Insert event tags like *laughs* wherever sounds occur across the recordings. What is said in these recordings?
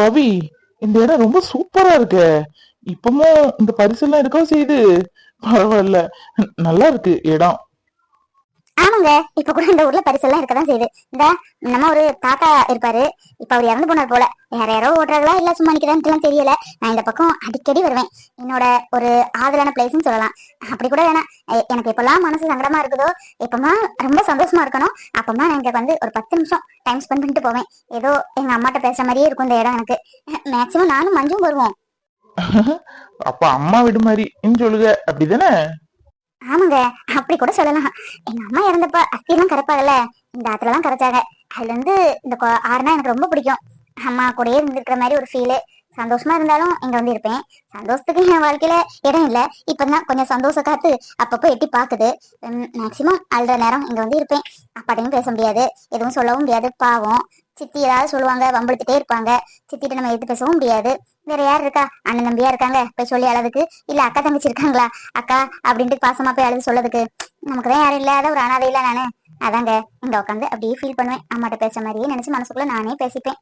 பவி இந்த இடம் ரொம்ப சூப்பரா இருக்கு. இப்பமும் இந்த பரிசெல்லாம் எடுக்கவும் செய்யுது. பரவாயில்ல. நல்லா இருக்கு இடம். ஆமாங்க இப்ப கூட இந்த ஊர்ல பரிசெல்லாம் இருக்கதான் செய்யுது. இந்த நம்ம ஒரு தாத்தா இருப்பாரு. இப்ப அவர் இறந்து போனார் போல. வேற யாரோ ஓடுறாங்களா? இல்ல சும்மா நிக்கிறான்னு தெரியல. நான் இந்த பக்கம் அடிக்கடி வருவேன். என்னோட ஒரு ஆதலான பிளேஸ்னு சொல்லலாம். அப்படி கூட வேணாம். எனக்கு எப்பெல்லாம் மனசு சங்கடமா இருக்குதோ எப்பமா ரொம்ப சந்தோஷமா இருக்கணும் அப்பமா நான் இங்க வந்து ஒரு பத்து நிமிஷம் டைம் ஸ்பெண்ட் பண்ணிட்டு போவேன். ஏதோ எங்க அம்மாட்ட பேசுற மாதிரியே இருக்கும் இந்த இடம் எனக்கு. மேக்சிமம் நானும் மஞ்சும் வருவோம். அப்ப அம்மா விடு மாதிரி சொல்லுங்க. அப்படிதானே? ஆமாங்க அப்படி கூட சொல்லலாம். எங்க அம்மா இறந்தப்ப அஸ்தியெல்லாம் கரைப்பாங்கல்ல இந்த ஆத்துலலாம் கரைச்சாங்க. அதுல இருந்து இந்த ஆறுனா எனக்கு ரொம்ப பிடிக்கும். அம்மா கூடயே இருந்துருக்கிற மாதிரி ஒரு ஃபீலு சந்தோஷமா இருந்தாலும் இங்க வந்து இருப்பேன். சந்தோஷத்துக்கு என் வாழ்க்கையில இடம் இல்ல. இப்பதான் கொஞ்சம் சந்தோஷம் காத்து அப்பப்போ எட்டி பாக்குது. மேக்சிமம் அழுற நேரம் இங்க வந்து இருப்பேன். அப்பாட்டையும் பேச முடியாது. எதுவும் சொல்லவும் முடியாது. பாவம். சித்தி ஏதாவது சொல்லுவாங்க வம்பிழுத்துட்டே இருப்பாங்க. சித்திட்டு நம்ம எது பேசவும் முடியாது. வேற யார் இருக்கா? அண்ணன் தம்பியா இருக்காங்க? போய் சொல்லி அழதுக்கு இல்ல அக்கா தங்கச்சி இருக்காங்களா? அக்கா அப்படின்ட்டு பாசமா போய் அழுது சொல்லதுக்கு. நமக்கு தான் யாரும் இல்லாத ஒரு அனாதை இல்ல நானு. அதாங்க. இங்க உட்காந்து அப்படியே ஃபீல் பண்ணுவேன். அம்மாட்ட பேச மாதிரியே நினைச்சு மனசுக்குள்ள நானே பேசிப்பேன்.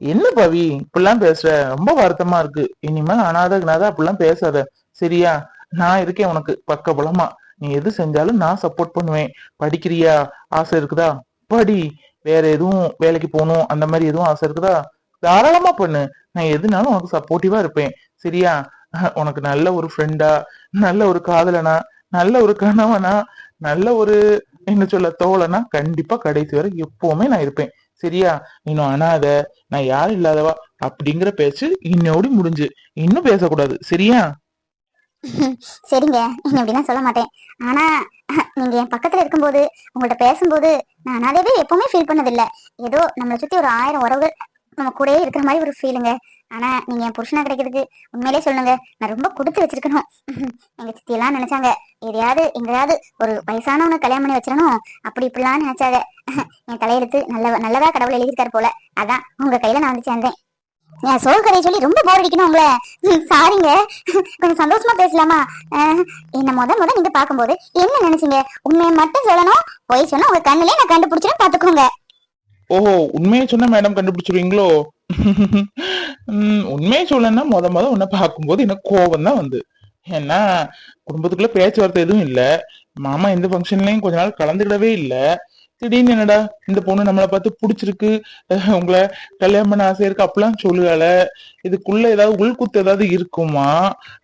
என்ன பவி? இப்படிலாம் பேசுற? ரொம்ப வருத்தமா இருக்கு. இனிமே அனாத கனாத அப்படிலாம் பேசாத. சரியா? நான் இருக்கேன் உனக்கு. பக்க பலமா. நீ எது செஞ்சாலும் நான் சப்போர்ட் பண்ணுவேன். படிக்கிறியா? ஆசை இருக்குதா? படி. வேற எதுவும் வேலைக்கு போகணும். அந்த மாதிரி எதுவும் ஆசை இருக்குதா? தாராளமா பண்ணு. நான் எதுனாலும் உனக்கு சப்போர்ட்டிவா இருப்பேன். சரியா? உனக்கு நல்ல ஒரு ஃப்ரெண்டா நல்ல ஒரு காதலனா நல்ல ஒரு கணவனா நல்ல ஒரு என்ன சொல்ல தோழனா கண்டிப்பா கடைசி வரை எப்பவுமே நான் இருப்பேன். சரியா? இன்னும் அனாத நான் யாரும் இல்லாதவா அப்படிங்கிற பேச்சு இன்னோடி முடிஞ்சு. இன்னும் பேசக்கூடாது. சரியா? *laughs* சரிங்க. நீங்க அப்படிலாம் சொல்ல மாட்டேன். ஆனா நீங்க என் பக்கத்துல இருக்கும்போது உங்கள்ட்ட பேசும்போது நான் அனாதையவே எப்பவுமே ஃபீல் பண்ணதில்ல. ஏதோ நம்மளை சுத்தி ஒரு ஆயிரம் உறவுகள் நம்ம கூடயே இருக்கிற மாதிரி ஒரு ஃபீலுங்க ஆனா நீங்க என் புருஷனா கிடைக்கிறதுக்கு உண்மையிலே சொல்லுங்க. நான் ரொம்ப கொடுத்து வச்சிருக்கணும். *laughs* எங்க சித்தி எல்லாம் நினைச்சாங்க எதையாவது எங்கேயாவது ஒரு வயசானவனை கல்யாணம் பண்ணி வச்சிடணும். அப்படி இப்படிலாம் நினைச்சாங்க. *laughs* என் தலையெழுத்து நல்ல நல்லதா கடவுள் எழுதியிருக்காரு போல. அதான் உங்க கையில நான் வந்து சேர்ந்தேன். என் சோக கதையை சொல்லி ரொம்ப போர் அடிக்கணும் உங்களை. *laughs* சாரிங்க கொஞ்சம் சந்தோஷமா பேசலாமா? என்ன முத முத நீங்க பாக்கும்போது என்ன நினைச்சீங்க? உண்மையை மட்டும் சொல்லணும் போய் சொன்னா உங்க கண்ணுலயே நான் கண்டுபிடிச்சிடும் பாத்துக்கோங்க ஓஹோ உண்மையை சொன்னா மேடம் கண்டுபிடிச்சிருவீங்களோ? உம் உண்மையை சொல்லணும்னா முத முத உன்னை பார்க்கும்போது எனக்கு கோபம் தான் வந்து. ஏன்னா குடும்பத்துக்குள்ள பேச்சுவார்த்தை எதுவும் இல்ல. மாமா எந்த ஃபங்க்ஷன்லயும் கொஞ்ச நாள் கலந்துக்கிடவே இல்ல. திடீர்னு என்னடா இந்த பொண்ணு நம்மளை பார்த்து பிடிச்சிருக்கு உங்களை கல்யாணம் பண்ண ஆசை இருக்கு அப்பெல்லாம் சொல்லுகல இதுக்குள்ள ஏதாவது உள்குத்து ஏதாவது இருக்குமா?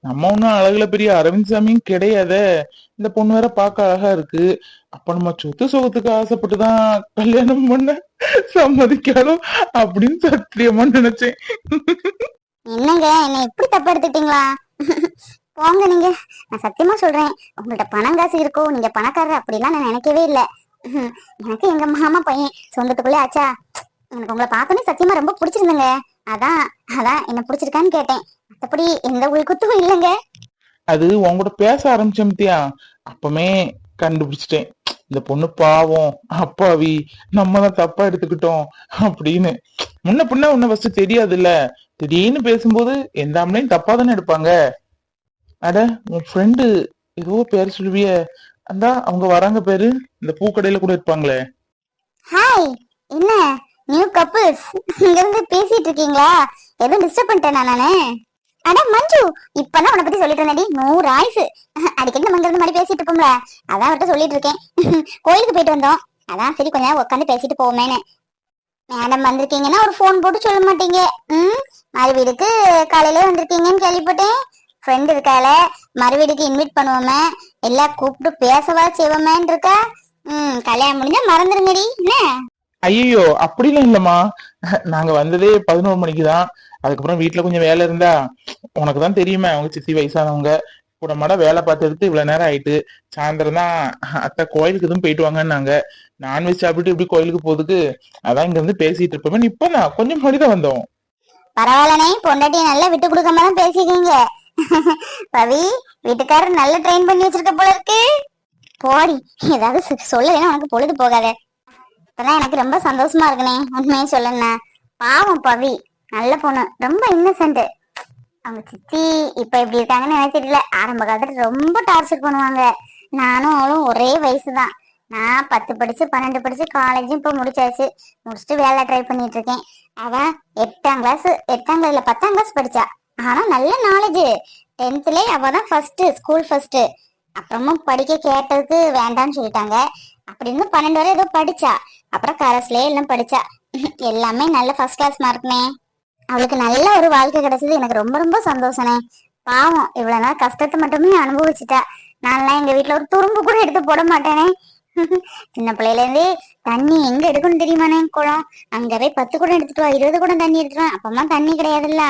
நம்ம ஒண்ணும் அழகுல பெரிய அரவிந்த் சாமியும் கிடையாதே. இந்த பொண்ணு வேற பார்க்க அழகா இருக்கு. அப்ப நம்ம சொத்து சுகத்துக்கு ஆசைப்பட்டுதான் கல்யாணம் பண்ண சம்மதிக்கணும் அப்படின்னு சத்தியமா நினைச்சேன். என்னங்க என்ன இப்படி தப்பா எடுத்துட்டீங்களா போங்க நீங்க. நான் சத்தியமா சொல்றேன். உங்கள்ட்ட பணம் காசு இருக்கோ நீங்க பணக்காரர் அப்படிலாம் நான் நினைக்கவே இல்ல. எனக்கு எங்க மாமா பையன் சொந்தத்துக்குள்ளே ஆச்சா? எனக்கு உங்களை பார்த்தோன்னே சத்தியமா ரொம்ப பிடிச்சிருந்தேங்க. அதான் அதான் என்ன பிடிச்சிருக்கான்னு கேட்டேன். மற்றபடி எந்த உள்குத்தும் இல்லைங்க. அது உன் கூட பேச ஆரம்பிச்சோம்த்தியா அப்பமே கண்டுபிடிச்சிட்டேன். இந்த பொண்ணு பாவம். அப்பாவி. நம்ம தான் தப்பா எடுத்துக்கிட்டோம். அப்படின்னு. முன்ன பின்ன உன்ன ஃபர்ஸ்ட் தெரியாதுல்ல. திடீர்னு பேசும்போது எந்த அம்மனையும் தப்பா தானே எடுப்பாங்க. அட உன் ஃப்ரெண்டு ஏதோ பேர் சொல்லுவிய. அந்த அவங்க வராங்க பேரு. இந்த பூக்கடையில கூட இருப்பாங்களே. ஹாய் என்ன? நியூ கப்புள்ஸ் இங்க இருந்து பேசிட்டு இருக்கீங்களா? எதுவும் டிஸ்டர்ப் பண்ணிட்டேனா நானு? அட மஞ்சு இப்பதான் உன்னை பத்தி சொல்லிட்டு இருந்தேன் நூறு ஆயுசு. அடிக்கடி நம்ம இங்க இருந்து மாதிரி பேசிட்டு இருப்போம்ல? அதான் அவர்கிட்ட சொல்லிட்டு இருக்கேன். கோயிலுக்கு போயிட்டு வந்தோம். அதான் சரி கொஞ்ச நேரம் உட்காந்து பேசிட்டு போவோமேனு மேடம் வந்திருக்கீங்கன்னா ஒரு ஃபோன் போட்டு சொல்ல மாட்டீங்க. ம்? மறு வீடுக்கு காலையிலே வந்திருக்கீங்கன்னு கேள்விப்பட்டேன். ஃப்ரெண்ட் இருக்கால மறு வீடுக்கு இன்வைட் பண்ணுவோமே. எல்லாம் கூப்பிட்டு பேசவா செய்வோமேன்னு இருக்கா ம் கல்யாணம் முடிஞ்சா மறந்துருங்கடி என்ன? ஐயோ அப்படிலாம் இல்லம்மா. நாங்க வந்ததே பதினோரு மணிக்கு தான் அதுக்கப்புறம் வீட்டுல கொஞ்சம் வேலை இருந்தா உனக்கு தான் தெரியுமே அவங்க சித்தி வயசானவங்க. கூட மாட வேலை பார்த்து எடுத்து இவ்வளவு நேரம் ஆயிட்டு சாயந்தரம் தான் அத்தை கோயிலுக்கு எதுவும் போயிட்டு வாங்கன்னாங்க. நான்வெஜ் சாப்பிட்டு இப்படி கோயிலுக்கு போறதுக்கு அதான் இங்க இருந்து பேசிட்டு இருப்போம். இப்ப நான் கொஞ்சம் முன்னாடி தான் வந்தோம். பரவாயில்லனே பொண்டாட்டிய நல்லா விட்டு கொடுக்காம தான் பேசிக்கீங்க பவி வீட்டுக்காரர் நல்ல ட்ரெயின் பண்ணி வச்சிருக்க போல இருக்கு. போடி ஏதாவது சொல்லலைன்னா உனக்கு பொழுது போகாத. இப்பதான் எனக்கு ரொம்ப சந்தோஷமா இருக்குனே உண்மையை சொல்லணும்னா. பாவம் பவி நல்ல பொண்ணு ரொம்ப இன்னசென்ட் அவங்க சித்தி இப்ப எப்படி இருக்காங்கன்னு எனக்கு தெரியல. ஆரம்ப காலத்துல ரொம்ப டார்ச்சர் பண்ணுவாங்க. நானும் அவளும் ஒரே வயசுதான். நான் பத்து படிச்சு பன்னெண்டு படிச்சு காலேஜும் இப்போ முடிச்சாச்சு. முடிச்சுட்டு வேலை ட்ரை பண்ணிட்டு இருக்கேன். அவ எட்டாம் கிளாஸ் எட்டாம் கிளாஸ்ல பத்தாம் கிளாஸ் படிச்சா. ஆனா நல்ல நாலேஜ் டென்த்லயே அவதான் ஃபர்ஸ்ட் ஸ்கூல் ஃபர்ஸ்ட் அப்புறமும் படிக்க கேட்டதுக்கு வேண்டாம்னு சொல்லிட்டாங்க. அப்படி இருந்து பன்னெண்டு வரை ஏதோ படிச்சா. அப்புறம் கரஸ்லயே எல்லாம் படிச்சா. *laughs* எல்லாமே நல்ல ஃபர்ஸ்ட் கிளாஸ் மார்க்னே அவளுக்கு நல்ல ஒரு வாழ்க்கை கிடைச்சது. எனக்கு ரொம்ப ரொம்ப சந்தோஷனே பாவம் இவ்வளவு நாள் கஷ்டத்தை மட்டுமே அனுபவிச்சுட்டா. நான்லாம் எங்க வீட்டுல ஒரு துரும்பு கூட எடுத்து போட மாட்டேனே. சின்ன பிள்ளையில இருந்தே தண்ணி எங்க எடுக்கணும் தெரியுமானே குளம்? அங்க போய் பத்து குடம் எடுத்துட்டு வா இருபது குடம் தண்ணி எடுத்துட்டு வா. அப்பமா தண்ணி கிடையாதுல்ல.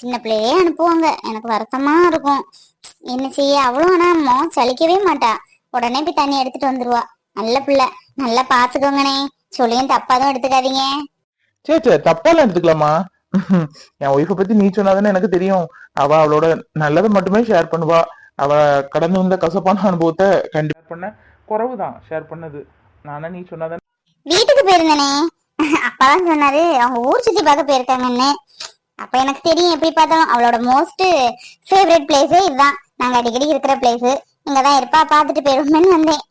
சின்ன பிள்ளையே அனுப்புவாங்க. எனக்கு வருத்தமா இருக்கும். என்ன செய்ய? அவளும் ஆனா மோ சலிக்கவே மாட்டா. உடனே போய் தண்ணி எடுத்துட்டு வந்துருவா. நல்ல பிள்ளை. நல்லா பாத்துக்கோங்கனே சொல்லியும் தப்பாதும் எடுத்துக்காதீங்க. சரி சரி தப்பாலாம் எடுத்துக்கலாமா என் ஒய்ஃபை பத்தி நீ சொன்னாதானே எனக்கு தெரியும். அவ அவளோட நல்லதை மட்டுமே ஷேர் பண்ணுவா. அவ கடந்து வந்த கசப்பான அனுபவத்தை கண்டிப்பா பண்ண குறவுதான் ஷேர் பண்ணது. நானா நீ சொன்னாதானே? வீட்டுக்கு போயிருந்தனே. அப்பதான் சொன்னாரு அவங்க ஊர் சுத்தி பார்க்க போயிருக்காங்கன்னு. அப்ப எனக்கு தெரியும் எப்படி பார்த்தாலும் அவளோட மோஸ்ட் ஃபேவரட் பிளேஸே இதுதான். நாங்க அடிக்கடி இருக்கிற பிளேஸ் இங்கதான் இருப்பா பார்த்துட்டு போயிருவோம்னு வந்தேன்.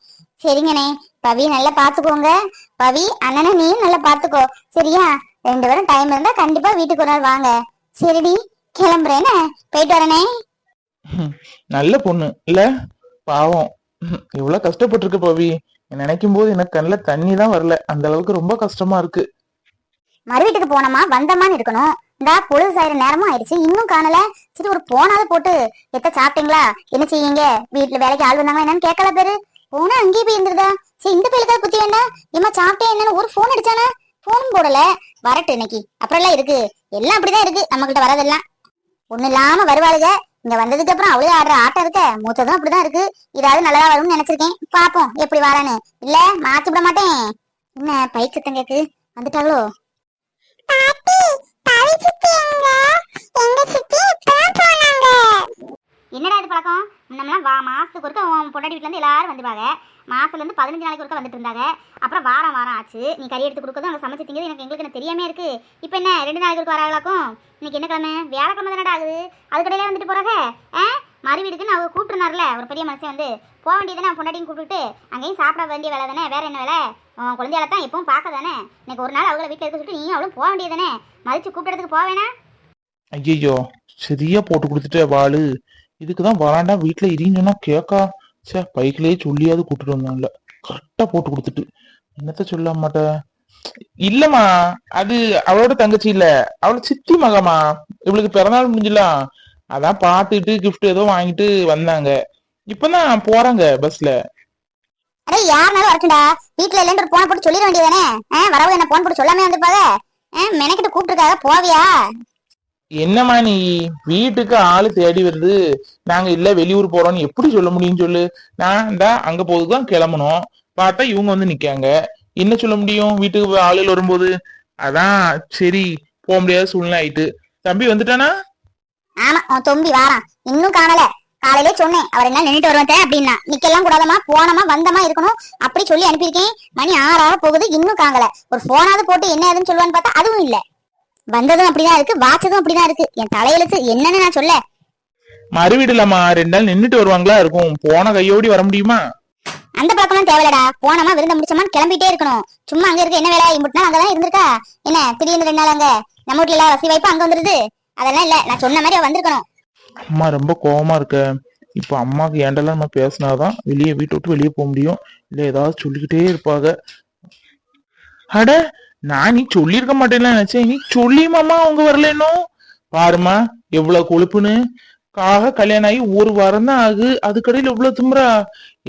சரிங்கண்ணே பவி நல்லா பாத்துக்கோங்க பவி அண்ணனை நீயும் நல்லா பாத்துக்கோ சரியா? ரெண்டு பேரும் டைம் இருந்தா கண்டிப்பா வீட்டுக்கு ஒரு நாள் வாங்க. சரிடி கிளம்புறேன்னு போயிட்டு வரனே. *laughs* நல்ல பொண்ணு இல்ல? பாவம். இவ்வளவு கஷ்டப்பட்டிருக்கு பவி. நினைக்கும் போது எனக்கு கண்ணுல தண்ணி தான் வரல. அந்த அளவுக்கு ரொம்ப கஷ்டமா இருக்கு. மறு வீட்டுக்கு போனோமா? வந்தமான்னு இருக்கணும். இந்தா பொழுது சாயிர நேரமும் ஆயிடுச்சு. இன்னும் காணல. சரி ஒரு போனாவது போட்டு எத்த சாப்பிட்டீங்களா? என்ன செய்யுங்க? வீட்டுல வேலைக்கு ஆள் வந்தாங்க என்னன்னு கேட்கல பேரு. போனா அங்கேயே போய் இருந்துருதா? சரி இந்த பிள்ளைக்காக குத்தி வேண்டாம் ஏமா சாப்பிட்டேன் என்னன்னு ஒரு போன் அடிச்சானா? போனும் போடல. வரட்டு இன்னைக்கு. அப்புறம் எல்லாம் இருக்கு. எல்லாம் அப்படிதான் இருக்கு. நம்ம கிட்ட வரதெல்லாம் ஒண்ணு இல்லாம வருவாளுங்க இங்க வந்ததுக்கு அப்புறம் அவளே ஆடுற ஆட்டம் இருக்க? மூத்ததும் அப்படிதான் இருக்கு. இதாவது நல்லதா வரும்னு நினைச்சிருக்கேன். பாப்போம் எப்படி வரான்னு இல்ல மாத்தி விட மாட்டேன். என்ன பைக் சத்தம் கேக்கு வந்துட்டாங்களோ பாட்டி பவி சித்தி எங்க? எங்க சித்தி இப்பதான் போனாங்க. என்னடா இது பழக்கம்? முன்னம்லாம் வா மாதத்துக்கு ஒருக்க உன் பொண்டாடி வீட்ல எல்லாரும் வந்துருவாங்க மாதத்துலேருந்து பதினஞ்சு நாளைக்கு ஒருக்க வந்துட்டு இருந்தாங்க. அப்புறம் வாரம் வாரம் ஆச்சு. நீ கறி எடுத்து கொடுக்கறதும் அவங்க சமைச்சு திங்கிறது எனக்கு எங்களுக்கு என்ன தெரியாமல் இருக்கு. இப்போ என்ன ரெண்டு நாளைக்கு ஒருக்க வராங்களாக்கும்? இன்னைக்கு என்ன கிழமை? வியாழக்கிழமை தானடா ஆகுது. அதுக்கடையில வந்துட்டு போகிறாங்க ஆ? மறு வீடுக்குன்னு அவங்க கூப்பிட்டுருந்தார்ல ஒரு பெரிய மனுஷன் வந்து. போக வேண்டியதானே பொண்டாட்டியும் கூப்பிட்டுட்டு அங்கேயும் சாப்பிட வேண்டிய வேலை தானே? வேறு என்ன வேலை? உன் குழந்தையால தான் எப்பவும் பார்க்க தானே? இன்னைக்கு ஒரு நாள் அவங்கள வீட்டில் இருக்க சொல்லிட்டு நீயும் அவளும் போக வேண்டியதானே மதிச்சு கூப்பிடுறதுக்கு போக ஐயோ சரியா போட்டு கொடுத்துட்டே வாளு. இதுக்குதான் வராண்டா வீட்டுல இரின்னு கேக்கா. சே பைக்லயே சொல்லியாவது கூட்டிட்டு வந்தான்ல. கரெக்டா போட்டு கொடுத்துட்டு. என்னத்த சொல்ல மாட்டேன் இல்லம்மா அது அவளோட தங்கச்சி இல்ல. அவளோட சித்தி மகமா இவளுக்கு பிறநாள் முடிஞ்சலாம் அதான் பாத்துட்டு கிஃப்ட் ஏதோ வாங்கிட்டு வந்தாங்க. இப்பதான் போறாங்க பஸ்ல அடே யாருனாலும் வரட்டும்டா வீட்டுல இல்லைன்னு போன போட்டு சொல்லிட வேண்டியதானே? வரவு என்ன போன் போட்டு சொல்லாமே வந்திருப்பாங்க மெனக்கிட்டு கூப்பிட்டுருக்காக போவியா? என்னம்மா நீ? வீட்டுக்கு ஆளு தேடி வருது. நாங்க இல்ல வெளியூர் போறோம்னு எப்படி சொல்ல முடியும் சொல்லு? நான் தான் அங்க போதுதான் கிளம்பணும். பார்த்தா இவங்க வந்து நிக்காங்க என்ன சொல்ல முடியும்? வீட்டுக்கு ஆளுகள் வரும்போது? அதான் சரி போக முடியாத சூழ்நிலை ஆயிட்டு. தம்பி வந்துட்டானா? ஆமா உன் தொம்பி வாரான். இன்னும் காணல. காலையிலே சொன்னேன். அவர் என்ன நின்றுட்டு வருவேன் அப்படின்னா. நிக்கலாம் கூடாதமா போனமா வந்தமா இருக்கணும். அப்படி சொல்லி அனுப்பியிருக்கேன். மணி ஆறு ஆற போகுது. இன்னும் காங்கல ஒரு போனாவது போட்டு என்ன ஏதுன்னு சொல்லுவான்னு பார்த்தா அதுவும் இல்ல. வந்ததும் அப்படிதான் இருக்கு வாச்சதும் அப்படிதான் இருக்கு. என் தலையெழுத்து என்னன்னு நான் சொல்ல. மறுவீடுலம்மா ரெண்டு நாள் நின்னுட்டு வருவாங்களா? இருக்கும். போன கையோடி வர முடியுமா? அந்த பழக்கம்லாம் தேவையில்லடா. போனமா விருந்த முடிச்சோமான்னு கிளம்பிட்டே இருக்கணும். சும்மா அங்க இருக்க என்ன வேலை? இம்புட்டு நாள் அங்கதான் இருந்திருக்கா? என்ன திடீர்னு ரெண்டு நாள் அங்க? நம்ம வீட்டுல எல்லாம் வசதி வாய்ப்பு அங்க வந்துருது. அதெல்லாம் இல்ல. நான் சொன்ன மாதிரி அவ வந்திருக்கணும். அம்மா ரொம்ப கோவமா இருக்க. இப்ப அம்மாக்கு ஏண்டெல்லாம் நம்ம பேசினாதான் வெளியே வீட்டை விட்டு வெளியே போக முடியும்? இல்ல ஏதாவது சொல்லிக்கிட்டே இருப்பாங்க. அட நான் நீ சொல்லியிருக்க மாட்டேன்னு நினைச்சேன். நீ சொல்லியுமாமா அவங்க வரல இன்னும். பாருமா எவ்வளவு கொழுப்புன்னு. காக கல்யாணம் ஆகி ஒரு வாரம் தான் ஆகு. அதுக்கடையில இவ்வளவு திமுறா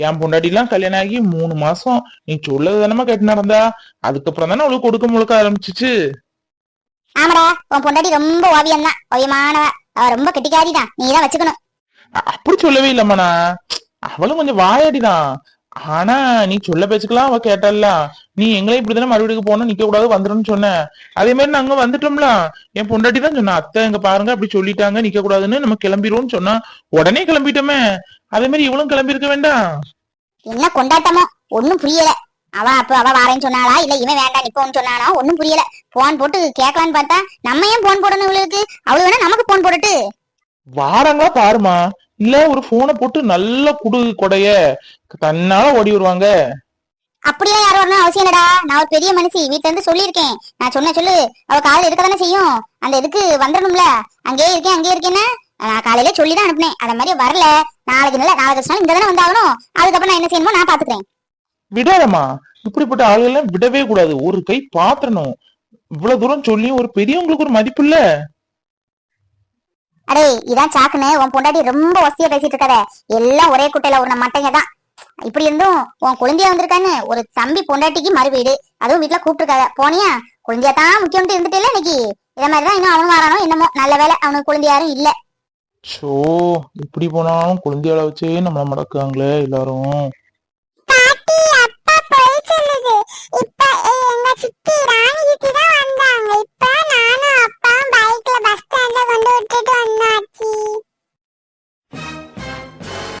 என் பொண்டாட்டி எல்லாம் கல்யாணம் ஆகி மூணு மாசம். நீ சொல்லது தானமா கேட்டு நடந்தா. அதுக்கப்புறம் தானே அவளுக்கு கொடுக்க முழுக்க ஆரம்பிச்சிச்சு. ஆமாடா உன் பொண்டாட்டி ரொம்ப ஓவியம் தான் ஓவியமானவ. அவ ரொம்ப கெட்டிக்காரி தான் நீ தான் வச்சுக்கணும் அப்படி சொல்லவே இல்லம்மா நான். அவளும் கொஞ்சம் வாயாடிதான். ஆனா நீ சொல்ல பேச்சுக்கலாம் அவ கேட்டல்ல நீ எங்களே இப்படிதானே மறுபடியும் போகணும் நிக்க கூடாது வந்துருன்னு சொன்ன. அதே மாதிரி நாங்க வந்துட்டோம்ல. என் பொண்டாட்டி தான் சொன்னா அத்தை எங்க பாருங்க அப்படி சொல்லிட்டாங்க நிக்க கூடாதுன்னு நம்ம கிளம்பிடுவோம்னு சொன்னா உடனே கிளம்பிட்டோமே. அதே மாதிரி இவளும் கிளம்பி இருக்க வேண்டாம். என்ன கொண்டாட்டமோ? ஒண்ணும் புரியல. அவ அப்ப அவ வாரேன்னு சொன்னாளா? இல்ல இவன் வேண்டாம் நிப்போன்னு சொன்னானா? ஒண்ணும் புரியல. போன் போட்டு கேட்கலான்னு பார்த்தா நம்ம ஏன் போன் போடணும் இவளுக்கு? அவளு வேணா நமக்கு போன் போடட்டு. வாராங்களா பாருமா இல்ல ஒரு போனை போட்டு நல்லா குடு கொடைய. தன்னால ஓடி வருவாங்க. அப்படியே யாரும் வரணும் அவசியம் இல்லடா. நான் ஒரு பெரிய மனுஷி. வீட்ல இருந்து சொல்லியிருக்கேன். நான் சொன்ன சொல்லு. அவ காலையில இருக்க தானே செய்யும். அந்த இதுக்கு வந்துடணும்ல. அங்கேயே இருக்கேன் அங்கேயே இருக்கேன்னு நான் காலையில சொல்லி தான் அனுப்புனேன். அத மாதிரி வரல. நாளைக்கு நல்ல நாளைக்கு கழிச்சு இந்த தானே வந்தாகணும். அதுக்கப்புறம் நான் என்ன செய்யணுமோ நான் பாத்துக்கிறேன். விடாதம்மா. இப்படிப்பட்ட ஆளுகெல்லாம் விடவே கூடாது. ஒரு கை பாத்திரணும். இவ்வளவு தூரம் சொல்லியும் ஒரு பெரியவங்களுக்கு ஒரு மதிப்பு இல்ல. அடே இதான் சாக்குன்னு உன் பொண்டாட்டி ரொம்ப வசதியா பேசிட்டு இருக்காத. எல்லாம் ஒரே குட்டையில ஒரு மட்டைங்க தான். இப்படி இருந்தும் உன் குழந்தையா வந்திருக்கான்னு ஒரு தம்பி பொண்டாட்டிக்கு மறு வீடு. அதுவும் வீட்ல கூப்பிட்டுருக்காத. போனியா? குழந்தையா தான் முக்கியம்ட்டு இருந்துட்டு இல்ல இன்னைக்கு. இத மாதிரிதான் இன்னும் அவனும் வரானோ என்னமோ. நல்ல வேலை அவனுக்கு குழந்தை யாரும் இல்ல. சோ இப்படி போனாலும் குழந்தையால வச்சே நம்மள மடக்காங்களே எல்லாரும். இப்ப எங்க சித்தி ராணி சித்தி தான் வந்தாங்க. இப்ப Cuckoo.